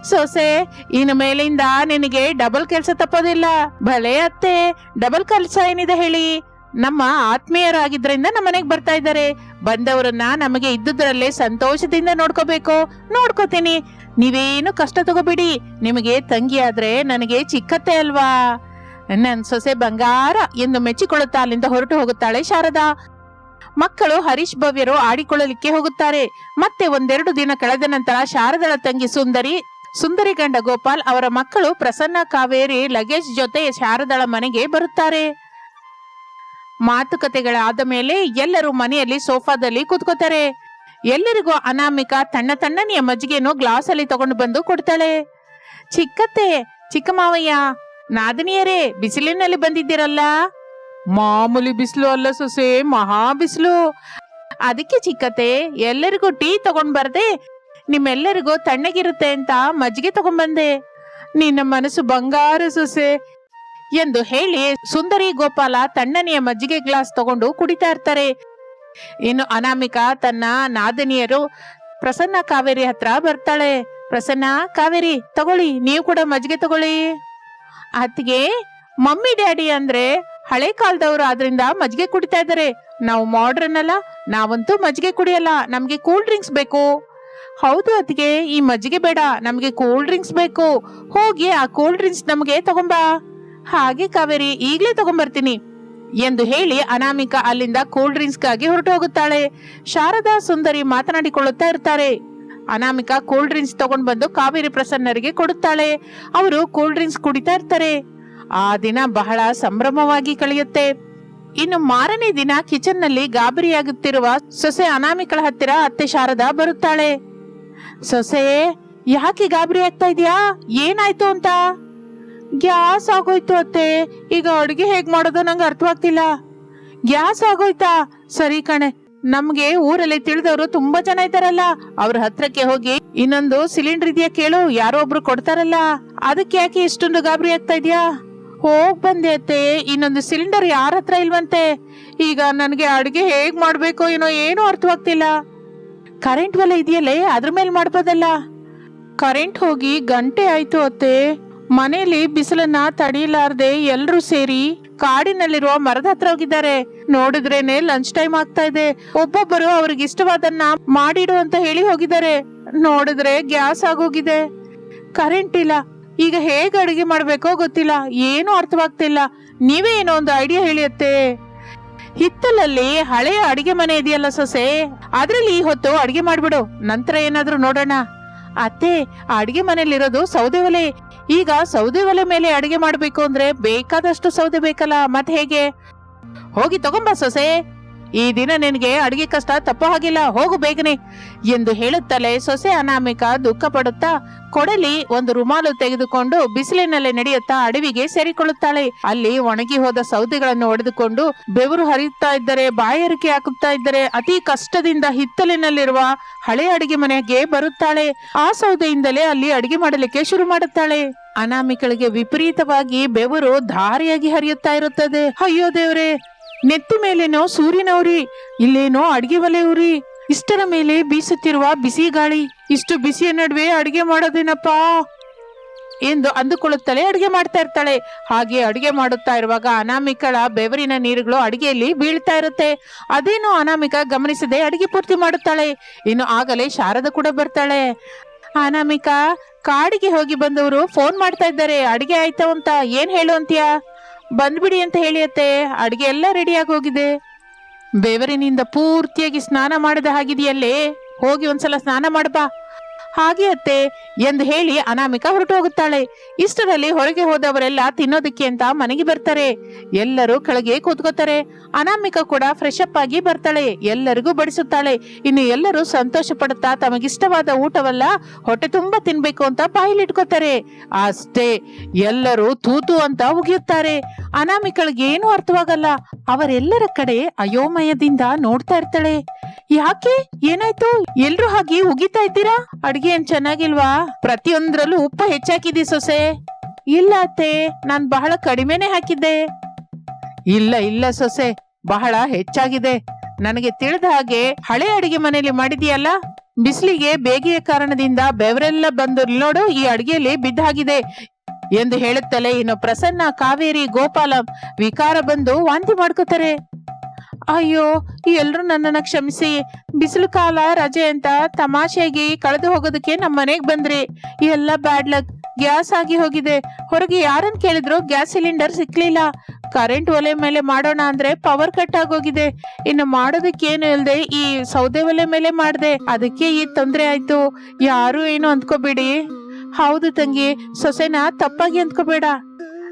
ಸೊಸೆ, ಇನ್ನು ಮೇಲಿಂದ ನಿನಗೆ ಡಬಲ್ ಕೆಲಸ ತಪ್ಪೋದಿಲ್ಲ. ಭಲೆ ಅತ್ತೆ ಡಬಲ್ ಕೆಲಸ ಏನಿದೆ ಹೇಳಿ. ನಮ್ಮ ಆತ್ಮೀಯರಾಗಿದ್ದರಿಂದ ನಮ್ಮ ಮನೆಗೆ ಬರ್ತಾ ಇದ್ದಾರೆ. ಬಂದವರನ್ನ ನಮಗೆ ಇದ್ದುದರಲ್ಲೇ ಸಂತೋಷದಿಂದ ನೋಡ್ಕೋಬೇಕು. ನೋಡ್ಕೋತೀನಿ. ನೀವೇನು ಕಷ್ಟ ತಗೋಬೇಡಿ. ನಿಮಗೆ ತಂಗಿ ಆದ್ರೆ ನನಗೆ ಚಿಕ್ಕತ್ತೆ ಅಲ್ವಾ? ನನ್ನ ಸೊಸೆ ಬಂಗಾರ ಎಂದು ಮೆಚ್ಚಿಕೊಳ್ಳುತ್ತಾ ಅಲ್ಲಿಂದ ಹೊರಟು ಹೋಗುತ್ತಾಳೆ ಶಾರದಾ. ಮಕ್ಕಳು ಹರೀಶ್ ಭವ್ಯರು ಆಡಿಕೊಳ್ಳಲಿಕ್ಕೆ ಹೋಗುತ್ತಾರೆ. ಮತ್ತೆ ಒಂದೆರಡು ದಿನ ಕಳೆದ ನಂತರ ಶಾರದಳ ತಂಗಿ ಸುಂದರಿ ಸುಂದರಿ ಗಂಡ ಗೋಪಾಲ್ ಅವರ ಮಕ್ಕಳು ಪ್ರಸನ್ನ ಕಾವೇರಿ ಲಗೇಜ್ ಜೊತೆ ಶಾರದಳ ಮನೆಗೆ ಬರುತ್ತಾರೆ. ಮಾತುಕತೆಗಳಾದ ಮೇಲೆ ಎಲ್ಲರೂ ಮನೆಯಲ್ಲಿ ಸೋಫಾದಲ್ಲಿ ಕೂತ್ಕೋತಾರೆ. ಎಲ್ಲರಿಗೂ ಅನಾಮಿಕ ತಣ್ಣ ತಣ್ಣನೆಯ ಮಜ್ಜಿಗೆಯನ್ನು ಗ್ಲಾಸ್ ಅಲ್ಲಿ ತಗೊಂಡು ಬಂದು ಕೊಡ್ತಾಳೆ. ಚಿಕ್ಕತ್ತೆ ಚಿಕ್ಕ ಮಾವಯ್ಯ ನಾದಿನಿಯರೇ, ಬಿಸಿಲಿನಲ್ಲಿ ಬಂದಿದ್ದೀರಲ್ಲ? ಮಾಮೂಲಿ ಬಿಸಿಲು ಅಲ್ಲ ಸೊಸೆ, ಮಹಾ ಬಿಸಿಲು. ಅದಕ್ಕೆ ಚಿಕ್ಕತೆ ಎಲ್ಲರಿಗೂ ಟೀ ತಗೊಂಡ್ ಬರ್ದೆ, ನಿಮ್ಮೆಲ್ಲರಿಗೂ ತಣ್ಣಗಿರುತ್ತೆ ಅಂತ ಮಜ್ಜಿಗೆ ತಗೊಂಡ್ಬಂದೆ ನಿನ್ನ ಮನಸ್ಸು ಬಂಗಾರ ಸೊಸೆ ಎಂದು ಹೇಳಿ ಸುಂದರಿ ಗೋಪಾಲ ತಣ್ಣನೆಯ ಮಜ್ಜಿಗೆ ಗ್ಲಾಸ್ ತಗೊಂಡು ಕುಡಿತಾ ಇರ್ತಾರೆ. ಇನ್ನು ಅನಾಮಿಕಾ ತನ್ನ ನಾದಿನಿಯರು ಪ್ರಸನ್ನ ಕಾವೇರಿ ಹತ್ರ ಬರ್ತಾಳೆ. ಪ್ರಸನ್ನ, ಕಾವೇರಿ, ತಗೊಳ್ಳಿ, ನೀವು ಕೂಡ ಮಜ್ಜಿಗೆ ತಗೊಳ್ಳಿ. ಅತ್ತಿಗೆ, ಮಮ್ಮಿ ಡ್ಯಾಡಿ ಅಂದ್ರೆ ಹಳೆ ಕಾಲದವರು ಆದ್ರಿಂದ ಮಜ್ಜಿಗೆ ಕುಡಿತಾ ಇದ್ದಾರೆ. ನಾವು ಮಾಡ್ರನ್ ಅಲ್ಲ, ನಾವಂತೂ ಮಜ್ಜಿಗೆ ಕುಡಿಯಲ್ಲ, ನಮ್ಗೆ ಕೂಲ್ ಡ್ರಿಂಕ್ಸ್ ಬೇಕು. ಹೌದು ಅದಕ್ಕೆ ಈ ಮಜ್ಜಿಗೆ ಬೇಡ, ನಮ್ಗೆ ಕೂಲ್ ಡ್ರಿಂಕ್ಸ್ ಬೇಕು. ಹೋಗಿ ಆ ಕೂಲ್ ಡ್ರಿಂಕ್ಸ್ ನಮಗೆ ತಗೊಂಬಾ. ಹಾಗೆ ಕಾವೇರಿ, ಈಗ್ಲೇ ತಗೊಂಬರ್ತೀನಿ. ಎಂದು ಹೇಳಿ ಅನಾಮಿಕಾ ಅಲ್ಲಿಂದ ಕೂಲ್ ಡ್ರಿಂಕ್ಸ್ಗಾಗಿ ಹೊರಟು ಹೋಗುತ್ತಾಳೆ. ಶಾರದಾ ಸುಂದರಿ ಮಾತನಾಡಿಕೊಳ್ಳುತ್ತಾ ಇರ್ತಾರೆ. ಅನಾಮಿಕಾ ಕೂಲ್ ಡ್ರಿಂಕ್ಸ್ ತಗೊಂಡ್ ಬಂದು ಕಾವೇರಿ ಪ್ರಸನ್ನರಿಗೆ ಕೊಡುತ್ತಾಳೆ. ಅವರು ಕೂಲ್ ಡ್ರಿಂಕ್ಸ್ ಕುಡಿತಾ ಇರ್ತಾರೆ. ಆ ದಿನ ಬಹಳ ಸಂಭ್ರಮವಾಗಿ ಕಳೆಯುತ್ತೆ. ಇನ್ನು ಮಾರನೇ ದಿನ ಕಿಚನ್ನಲ್ಲಿ ಗಾಬರಿಯಾಗುತ್ತಿರುವ ಸೊಸೆ ಅನಾಮಿಕಳ ಹತ್ತಿರ ಅತ್ತೆ ಶಾರದಾ ಬರುತ್ತಾಳೆ. ಸೊಸೆ, ಯಾಕೆ ಗಾಬರಿ ಆಗ್ತಾ ಇದೆಯಾ? ಏನಾಯ್ತು ಅಂತ? ಗ್ಯಾಸ್ ಆಗೋಯ್ತು ಅತ್ತೆ. ಈಗ ಅಡುಗೆ ಹೇಗ್ ಮಾಡೋದು ನಂಗೆ ಅರ್ಥವಾಗ್ತಿಲ್ಲ. ಗ್ಯಾಸ್ ಆಗೋಯ್ತಾ? ಸರಿ ಕಣೆ. ನಮ್ಗೆ ಊರಲ್ಲಿ ತಿಳಿದವರು ತುಂಬಾ ಜನ ಇದ್ದಾರಲ್ಲ. ಅವ್ರ ಹತ್ರಕ್ಕೆ ಹೋಗಿ ಇನ್ನೊಂದು ಸಿಲಿಂಡರ್ ಇದೆಯಾ ಕೇಳು. ಯಾರೋ ಒಬ್ರು ಕೊಡ್ತಾರಲ್ಲ. ಅದಕ್ಕೆ ಯಾಕೆ ಇಷ್ಟೊಂದು ಗಾಬರಿ ಆಗ್ತಾ ಇದೆಯಾ? ಹೋಗ್ ಬಂದೆ ಇನ್ನೊಂದು ಸಿಲಿಂಡರ್ ಯಾರ ಹತ್ರ ಇಲ್ವಂತೆ? ಈಗ ನನಗೆ ಅಡುಗೆ ಹೇಗ್ ಮಾಡ್ಬೇಕು ಏನೋ ಏನೂ ಅರ್ಥವಾಗ್ತಿಲ್ಲ. ಕರೆಂಟ್ ಒಲೆ ಇದೆಯಲ್ಲೇ, ಅದ್ರ ಮೇಲೆ ಮಾಡ್ಬೋದಲ್ಲ? ಕರೆಂಟ್ ಹೋಗಿ ಗಂಟೆ ಆಯ್ತು ಅತ್ತೆ. ಮನೇಲಿ ಬಿಸಿಲನ್ನ ತಡೆಯಲಾರ್ದೆ ಎಲ್ರೂ ಸೇರಿ ಕಾಡಿನಲ್ಲಿರುವ ಮರದ ಹತ್ರ ಹೋಗಿದ್ದಾರೆ. ನೋಡಿದ್ರೇನೆ ಲಂಚ್ ಟೈಮ್ ಆಗ್ತಾ ಇದೆ. ಒಬ್ಬೊಬ್ಬರು ಅವ್ರಿಗೆ ಇಷ್ಟವಾದನ್ನ ಮಾಡಿಡು ಅಂತ ಹೇಳಿ ಹೋಗಿದ್ದಾರೆ. ನೋಡಿದ್ರೆ ಗ್ಯಾಸ್ ಆಗೋಗಿದೆ. ಕರೆಂಟ್ ಇಲ್ಲ. ಈಗ ಹೇಗೆ ಅಡುಗೆ ಮಾಡಬೇಕೋ ಗೊತ್ತಿಲ್ಲ. ಏನೂ ಅರ್ಥವಾಗ್ತಿಲ್ಲ. ನೀವೇ ಏನೋ ಒಂದು ಐಡಿಯಾ ಹೇಳಿಯತ್ತೆ. ಹಿತ್ತಲಲ್ಲಿ ಹಳೆಯ ಅಡಿಗೆ ಮನೆ ಇದೆಯಲ್ಲ ಸೊಸೆ? ಅದ್ರಲ್ಲಿ ಈ ಹೊತ್ತು ಅಡಿಗೆ ಮಾಡ್ಬಿಡು. ನಂತರ ಏನಾದ್ರೂ ನೋಡೋಣ. ಅತ್ತೆ ಆ ಅಡಿಗೆ ಮನೇಲಿರೋದು ಸೌದೆ ಒಲೆ. ಈಗ ಸೌದೆ ಒಲೆ ಮೇಲೆ ಅಡಿಗೆ ಮಾಡ್ಬೇಕು ಅಂದ್ರೆ ಬೇಕಾದಷ್ಟು ಸೌದೆ ಬೇಕಲ್ಲ. ಮತ್ತೆ ಹೇಗೆ? ಹೋಗಿ ತಗೊಂಬ ಸೊಸೆ. ಈ ದಿನ ನಿನಗೆ ಅಡಿಗೆ ಕಷ್ಟ ತಪ್ಪ ಹಾಗಿಲ್ಲ, ಹೋಗು ಬೇಗನೆ ಎಂದು ಹೇಳುತ್ತಲೇ ಸೊಸೆ ಅನಾಮಿಕ ದುಃಖ ಪಡುತ್ತಾ ಕೊಡಲಿ ಒಂದು ರುಮಾಲು ತೆಗೆದುಕೊಂಡು ಬಿಸಿಲಿನಲ್ಲಿ ನಡೆಯುತ್ತಾ ಅಡವಿಗೆ ಸೇರಿಕೊಳ್ಳುತ್ತಾಳೆ. ಅಲ್ಲಿ ಒಣಗಿ ಹೋದ ಸೌದೆಗಳನ್ನು ಒಡೆದುಕೊಂಡು ಬೆವರು ಹರಿಯುತ್ತಾ ಇದ್ದರೆ ಬಾಯಾರಿಕೆ ಹಾಕುತ್ತಾ ಇದ್ದರೆ ಅತಿ ಕಷ್ಟದಿಂದ ಹಿತ್ತಲಿನಲ್ಲಿರುವ ಹಳೆ ಅಡಿಗೆ ಮನೆಗೆ ಬರುತ್ತಾಳೆ. ಆ ಸೌದೆಯಿಂದಲೇ ಅಲ್ಲಿ ಅಡಿಗೆ ಮಾಡಲಿಕ್ಕೆ ಶುರು ಮಾಡುತ್ತಾಳೆ. ಅನಾಮಿಕಳಿಗೆ ವಿಪರೀತವಾಗಿ ಬೆವರು ಧಾರಿಯಾಗಿ ಹರಿಯುತ್ತಾ ಇರುತ್ತದೆ. ಅಯ್ಯೋ ದೇವ್ರೆ ನೆತ್ತಿ ಮೇಲೇನೋ ಸೂರ್ಯನವ್ರಿ, ಇಲ್ಲೇನೋ ಅಡಿಗೆ ಒಲೆಯವ್ರಿ ಇಷ್ಟರ ಮೇಲೆ ಬೀಸುತ್ತಿರುವ ಬಿಸಿ ಗಾಳಿ, ಇಷ್ಟು ಬಿಸಿಯ ನಡುವೆ ಅಡಿಗೆ ಮಾಡೋದೇನಪ್ಪ? ಎಂದು ಅಂದುಕೊಳ್ಳುತ್ತಲೇ ಅಡಿಗೆ ಮಾಡ್ತಾ ಇರ್ತಾಳೆ. ಹಾಗೆ ಅಡಿಗೆ ಮಾಡುತ್ತಾ ಇರುವಾಗ ಅನಾಮಿಕಳ ಬೆವರಿನ ನೀರುಗಳು ಅಡಿಗೆಯಲ್ಲಿ ಬೀಳ್ತಾ ಇರುತ್ತೆ. ಅದೇನು ಅನಾಮಿಕ ಗಮನಿಸದೆ ಅಡಿಗೆ ಪೂರ್ತಿ ಮಾಡುತ್ತಾಳೆ. ಇನ್ನು ಆಗಲೇ ಶಾರದ ಕೂಡ ಬರ್ತಾಳೆ. ಅನಾಮಿಕಾ, ಕಾಡಿಗೆ ಹೋಗಿ ಬಂದವರು ಫೋನ್ ಮಾಡ್ತಾ ಇದ್ದಾರೆ. ಅಡಿಗೆ ಆಯ್ತಾ ಅಂತ ಏನ್ ಹೇಳು ಅಂತೀಯಾ? ಬಂದ್ಬಿಡಿ ಅಂತ ಹೇಳಿಯತ್ತೆ ಅಡಿಗೆ ಎಲ್ಲ ರೆಡಿಯಾಗಿ ಹೋಗಿದೆ. ಬೆವರಿನಿಂದ ಪೂರ್ತಿಯಾಗಿ ಸ್ನಾನ ಮಾಡಿದ ಹಾಗಿದೆಯಲ್ಲೇ? ಹೋಗಿ ಒಂದ್ಸಲ ಸ್ನಾನ ಮಾಡಬಾ ಹಾಗೆ ಅತ್ತೆ ಎಂದು ಹೇಳಿ ಅನಾಮಿಕ ಹೊರಟು ಹೋಗುತ್ತಾಳೆ ಇಷ್ಟರಲ್ಲಿ ಹೊರಗೆ ಹೋದವರೆಲ್ಲ ತಿನ್ನೋದಕ್ಕೆ ಅಂತ ಮನೆಗೆ ಬರ್ತಾರೆ. ಎಲ್ಲರೂ ಕೆಳಗೆ ಕೂತ್ಕೋತಾರೆ ಅನಾಮಿಕ ಕೂಡ ಫ್ರೆಶ್ ಅಪ್ ಆಗಿ ಬರ್ತಾಳೆ. ಎಲ್ಲರಿಗೂ ಬಡಿಸುತ್ತಾಳೆ. ಇನ್ನು ಎಲ್ಲರೂ ಸಂತೋಷ ಪಡುತ್ತಾ ತಮಗಿಷ್ಟವಾದ ಊಟವಲ್ಲ ಹೊಟ್ಟೆ ತುಂಬಾ ತಿನ್ಬೇಕು ಅಂತ ಬಾಯಿಲಿಟ್ಕೋತಾರೆ ಅಷ್ಟೇ, ಎಲ್ಲರೂ ತೂತು ಅಂತ ಉಗಿಯುತ್ತಾರೆ. ಅನಾಮಿಕಳಿಗೆ ಏನು ಅರ್ಥವಾಗಲ್ಲ. ಅವರೆಲ್ಲರ ಕಡೆ ಅಯೋಮಯದಿಂದ ನೋಡ್ತಾ ಇರ್ತಾಳೆ. ಯಾಕೆ? ಏನಾಯ್ತು? ಎಲ್ರು ಹಾಗೆ ಉಗಿತಾ ಇದ್ದೀರಾ? ಅಡ್ಗೆ ಏನ್ ಚೆನ್ನಾಗಿಲ್ವಾ? ಪ್ರತಿಯೊಂದ್ರಲ್ಲೂ ಉಪ್ಪು ಹೆಚ್ಚಾಕಿದಿ ಸೊಸೆ. ಇಲ್ಲ ಅತ್ತೆ, ನಾನ್ ಬಹಳ ಕಡಿಮೆನೆ ಹಾಕಿದ್ದೆ. ಇಲ್ಲ ಇಲ್ಲ ಸೊಸೆ, ಬಹಳ ಹೆಚ್ಚಾಗಿದೆ. ನನಗೆ ತಿಳಿದ ಹಾಗೆ ಹಳೆ ಅಡಿಗೆ ಮನೆಯಲ್ಲಿ ಮಾಡಿದೀಯಲ್ಲ ಬಿಸಿಲಿಗೆ ಬೇಗೆಯ ಕಾರಣದಿಂದ ಬೆವರೆಲ್ಲ ಬಂದು ನೋಡು, ಈ ಅಡಿಗೆಯಲ್ಲಿ ಬಿದ್ದಾಗಿದೆ ಎಂದು ಹೇಳುತ್ತಲೇ ಇನ್ನು ಪ್ರಸನ್ನ ಕಾವೇರಿ ಗೋಪಾಲ ವಿಕಾರ ಬಂದು ವಾಂತಿ ಮಾಡ್ಕೋತಾರೆ. ಅಯ್ಯೋ ಎಲ್ಲರೂ ನನ್ನನ್ನ ಕ್ಷಮಿಸಿ. ಬಿಸಿಲು ಕಾಲ, ರಜೆ ಅಂತ ತಮಾಷೆಯಾಗಿ ಕಳೆದು ಹೋಗೋದಕ್ಕೆ ನಮ್ಮ ಮನೆಗೆ ಬಂದ್ರಿ. ಎಲ್ಲ ಬ್ಯಾಡ್ ಲಕ್. ಗ್ಯಾಸ್ ಆಗಿ ಹೋಗಿದೆ. ಹೊರಗೆ ಯಾರನ್ ಕೇಳಿದ್ರು ಗ್ಯಾಸ್ ಸಿಲಿಂಡರ್ ಸಿಕ್ಲಿಲ್ಲ. ಕರೆಂಟ್ ಒಲೆ ಮೇಲೆ ಮಾಡೋಣ ಅಂದ್ರೆ ಪವರ್ ಕಟ್ ಆಗೋಗಿದೆ. ಇನ್ನು ಮಾಡೋದಕ್ಕೇನು ಇಲ್ಲದೆ ಈ ಸೌದೆ ಒಲೆ ಮೇಲೆ ಮಾಡ್ದೆ. ಅದಕ್ಕೆ ಈ ತೊಂದ್ರೆ ಆಯ್ತು. ಯಾರು ಏನು ಅಂದ್ಕೋಬೇಡಿ. ಹೌದು ತಂಗಿ, ಸೊಸೆನ ತಪ್ಪಾಗಿ ಅಂದ್ಕೋಬೇಡ.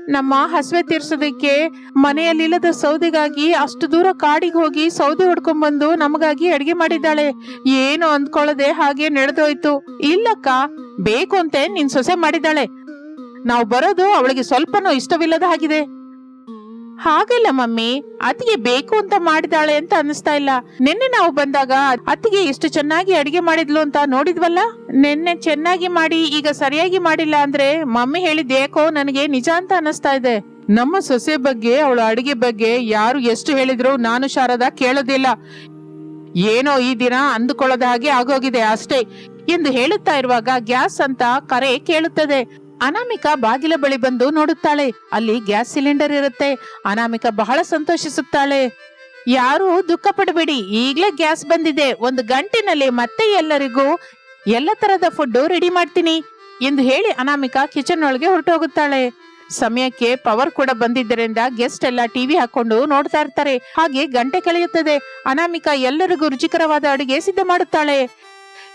ನಮ್ಮ ಹಸುವೆ ತೀರ್ಸೋದಕ್ಕೆ ಮನೆಯಲ್ಲಿಲ್ಲದ ಸೌದೆಗಾಗಿ ಅಷ್ಟು ದೂರ ಕಾಡಿಗೆ ಹೋಗಿ ಸೌದೆ ಹೊಡ್ಕೊಂಡ್ ಬಂದು ನಮಗಾಗಿ ಅಡಿಗೆ ಮಾಡಿದ್ದಾಳೆ. ಏನು ಅಂದ್ಕೊಳ್ಳದೆ ಹಾಗೆ ನಡೆದೋಯ್ತು. ಇಲ್ಲಕ್ಕ, ಬೇಕು ಅಂತ ನಿನ್ ಸೊಸೆ ಮಾಡಿದ್ದಾಳೆ. ನಾವು ಬರೋದು ಅವಳಿಗೆ ಸ್ವಲ್ಪನೂ ಇಷ್ಟವಿಲ್ಲದ ಹಾಗಿದೆ. ಹಾಗಲ್ಲ ಮಮ್ಮಿ, ಅತ್ತಿಗೆ ಬೇಕು ಅಂತ ಮಾಡಿದಾಳೆ ಅಂತ ಅನಿಸ್ತಾ ಇಲ್ಲ. ನಿನ್ನೆ ನಾವು ಬಂದಾಗ ಅತ್ತಿಗೆ ಎಷ್ಟು ಚೆನ್ನಾಗಿ ಅಡಿಗೆ ಮಾಡಿದ್ಲು ಅಂತ ನೋಡಿದ್ವಲ್ಲ? ನಿನ್ನೆ ಚೆನ್ನಾಗಿ ಮಾಡಿ, ಈಗ ಸರಿಯಾಗಿ ಮಾಡಿಲ್ಲ ಅಂದ್ರೆ ಮಮ್ಮಿ ಹೇಳಿದ್ ಏಕೋ ನನಗೆ ನಿಜ ಅಂತ ಅನಿಸ್ತಾ ಇದೆ. ನಮ್ಮ ಸೊಸೆ ಬಗ್ಗೆ, ಅವಳ ಅಡಿಗೆ ಬಗ್ಗೆ ಯಾರು ಎಷ್ಟು ಹೇಳಿದ್ರು ನಾನು ಶಾರದಾ ಕೇಳೋದಿಲ್ಲ. ಏನೋ ಈ ದಿನ ಅಂದುಕೊಳ್ಳದ ಹಾಗೆ ಆಗೋಗಿದೆ ಅಷ್ಟೇ ಎಂದು ಹೇಳುತ್ತಾ ಇರುವಾಗ ಗ್ಯಾಸ್ ಅಂತ ಕರೆ ಕೇಳುತ್ತದೆ. ಅನಾಮಿಕಾ ಬಾಗಿಲ ಬಳಿ ಬಂದು ನೋಡುತ್ತಾಳೆ. ಅಲ್ಲಿ ಗ್ಯಾಸ್ ಸಿಲಿಂಡರ್ ಇರುತ್ತೆ. ಅನಾಮಿಕಾ ಬಹಳ ಸಂತೋಷಿಸುತ್ತಾಳೆ. ಯಾರು ದುಃಖ ಪಡಬೇಡಿ. ಈಗ್ಲೇ ಗ್ಯಾಸ್ ಬಂದಿದೆ. ಒಂದು ಗಂಟಿನಲ್ಲಿ ಮತ್ತೆ ಎಲ್ಲರಿಗೂ ಎಲ್ಲ ತರದ ಫುಡ್ ರೆಡಿ ಮಾಡ್ತೀನಿ ಎಂದು ಹೇಳಿ ಅನಾಮಿಕಾ ಕಿಚನ್ ಒಳಗೆ ಹೊರಟು ಹೋಗುತ್ತಾಳೆ ಸಮಯಕ್ಕೆ ಪವರ್ ಕೂಡ ಬಂದಿದ್ದರಿಂದ ಗೆಸ್ಟ್ ಎಲ್ಲ ಟಿವಿ ಹಾಕೊಂಡು ನೋಡ್ತಾ ಇರ್ತಾರೆ. ಹಾಗೆ ಗಂಟೆ ಕಳೆಯುತ್ತದೆ. ಅನಾಮಿಕಾ ಎಲ್ಲರಿಗೂ ರುಚಿಕರವಾದ ಅಡುಗೆ ಸಿದ್ಧ ಮಾಡುತ್ತಾಳೆ.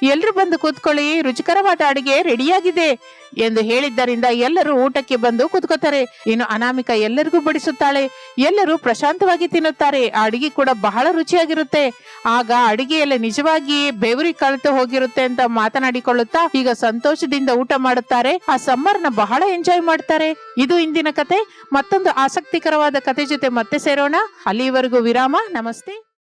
ಎಲ್ರು ಬಂದು ಕೂತ್ಕೊಳ್ಳಿ, ರುಚಿಕರವಾದ ಅಡಿಗೆ ರೆಡಿಯಾಗಿದೆ ಎಂದು ಹೇಳಿದ್ದರಿಂದ ಎಲ್ಲರೂ ಊಟಕ್ಕೆ ಬಂದು ಕೂತ್ಕೋತಾರೆ. ಇನ್ನು ಅನಾಮಿಕ ಎಲ್ಲರಿಗೂ ಬಡಿಸುತ್ತಾಳೆ. ಎಲ್ಲರೂ ಪ್ರಶಾಂತವಾಗಿ ತಿನ್ನುತ್ತಾರೆ. ಆ ಅಡಿಗೆ ಕೂಡ ಬಹಳ ರುಚಿಯಾಗಿರುತ್ತೆ. ಆಗ ಅಡಿಗೆಯಲ್ಲಿ ನಿಜವಾಗಿ ಬೆವರಿ ಕಳೆದು ಹೋಗಿರುತ್ತೆ ಅಂತ ಮಾತನಾಡಿಕೊಳ್ಳುತ್ತಾ ಈಗ ಸಂತೋಷದಿಂದ ಊಟ ಮಾಡುತ್ತಾರೆ. ಆ ಸಮ್ಮರ್ನ ಬಹಳ ಎಂಜಾಯ್ ಮಾಡ್ತಾರೆ. ಇದು ಇಂದಿನ ಕತೆ. ಮತ್ತೊಂದು ಆಸಕ್ತಿಕರವಾದ ಕತೆ ಜೊತೆ ಮತ್ತೆ ಸೇರೋಣ. ಅಲ್ಲಿವರೆಗೂ ವಿರಾಮ. ನಮಸ್ತೆ.